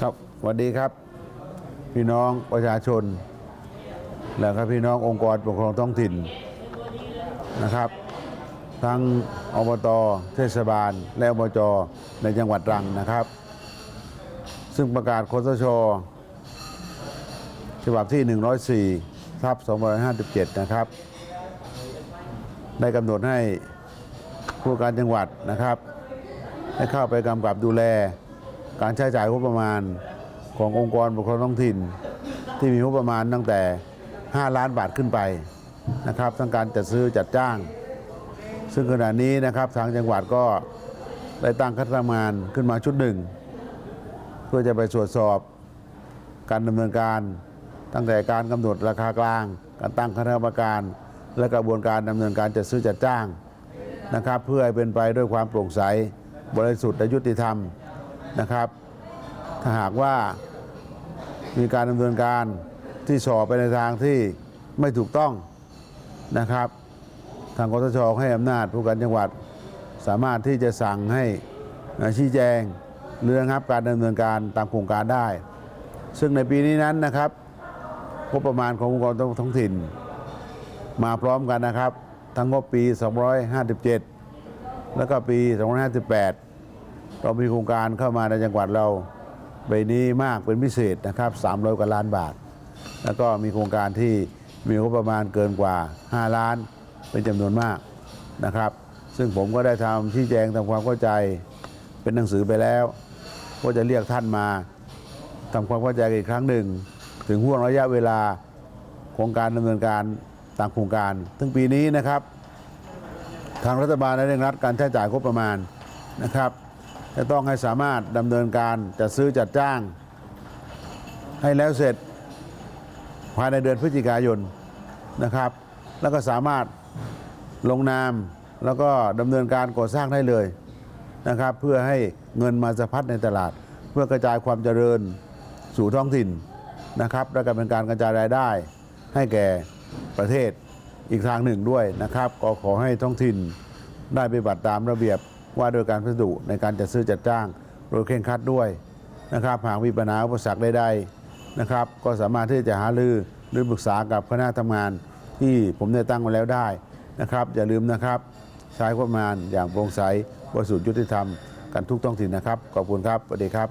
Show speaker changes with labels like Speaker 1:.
Speaker 1: ครับสวัสดีครับ พี่น้องประชาชน และก็พี่น้ององค์กรปกครองท้องถิ่นนะครับ ทั้งอบตเทศบาล และอบจในจังหวัดตรังนะครับ ซึ่งประกาศคสชฉบับที่ 104ทับ257 นะครับ ได้กำหนดให้ผู้การจังหวัดนะครับให้เข้าไปกำกับดูแล การใช้จ่ายงบประมาณขององค์กรปกครองท้องถิ่น ที่มีงบประมาณตั้งแต่ 5 ล้านบาทขึ้นไปนะครับทั้งการจัดซื้อจัดจ้าง ซึ่งขณะนี้นะครับทางจังหวัดก็ได้ตั้งคณะทำงานขึ้นมาชุดหนึ่ง เพื่อจะไปตรวจสอบการดำเนินการ ตั้งแต่การกำหนดราคากลาง การตั้งคณะกรรมการ และกระบวนการดำเนินการจัดซื้อจัดจ้างนะครับ เพื่อให้เป็นไปด้วยความโปร่งใสบริสุทธิ์และยุติธรรม นะครับ ถ้าหากว่ามีการดำเนินการที่สอบไปในทางที่ไม่ถูกต้องนะครับ ทางกสชให้อำนาจผู้การจังหวัด สามารถที่จะสั่งให้ชี้แจงหรือระงับการดำเนินการตามโครงการได้ ซึ่งในปีนี้นั้นนะครับงบประมาณขององค์กรท้องถิ่น มาพร้อมกันนะครับ ทั้งงบปี 257 แล้วก็ปี 258 เรามีโครงการเข้ามาในจังหวัดเราใบนี้มากเป็นพิเศษนะครับ300กว่าล้านบาท แล้วก็มีโครงการที่มีงบประมาณเกินกว่า 5 ล้านเป็นจำนวนมากนะครับ ซึ่งผมก็ได้ทำชี้แจงทำความเข้าใจเป็นหนังสือไปแล้วว่าจะเรียกท่านมาทำความเข้าใจอีกครั้งหนึ่ง ถึงห่วงระยะเวลาของการดำเนินการตามโครงการถึงปีนี้นะครับ ทางรัฐบาลได้เร่งรัดการใช้จ่ายงบประมาณนะครับ จะต้องให้สามารถดำเนินการจัดซื้อจัดจ้าง ให้แล้วเสร็จภายในเดือนพฤศจิกายนนะครับ แล้วก็สามารถลงนามแล้วก็ดำเนินการก่อสร้างได้เลยนะครับ เพื่อให้เงินมาสะพัดในตลาด เพื่อกระจายความเจริญสู่ท้องถิ่นนะครับ และก็เป็นการกระจายรายได้ ให้แก่ประเทศอีกทางหนึ่งด้วยนะครับ ก็ขอให้ท้องถิ่นได้ปฏิบัติตามระเบียบ ว่าโดยการพัสดุในการจัดซื้อจัดจ้าง โดยเคร่งครัดด้วยนะครับหากมีปัญหาอุปสรรคใดๆนะครับ ก็สามารถที่จะหารือหรือปรึกษากับคณะทำงานที่ผมได้ตั้งไว้แล้วได้นะครับ อย่าลืมนะครับ ใช้งบประมาณอย่างโปร่งใสบริสุทธิ์ยุติธรรม กันทุกท้องถิ่นนะครับ ขอบคุณครับสวัสดีครับ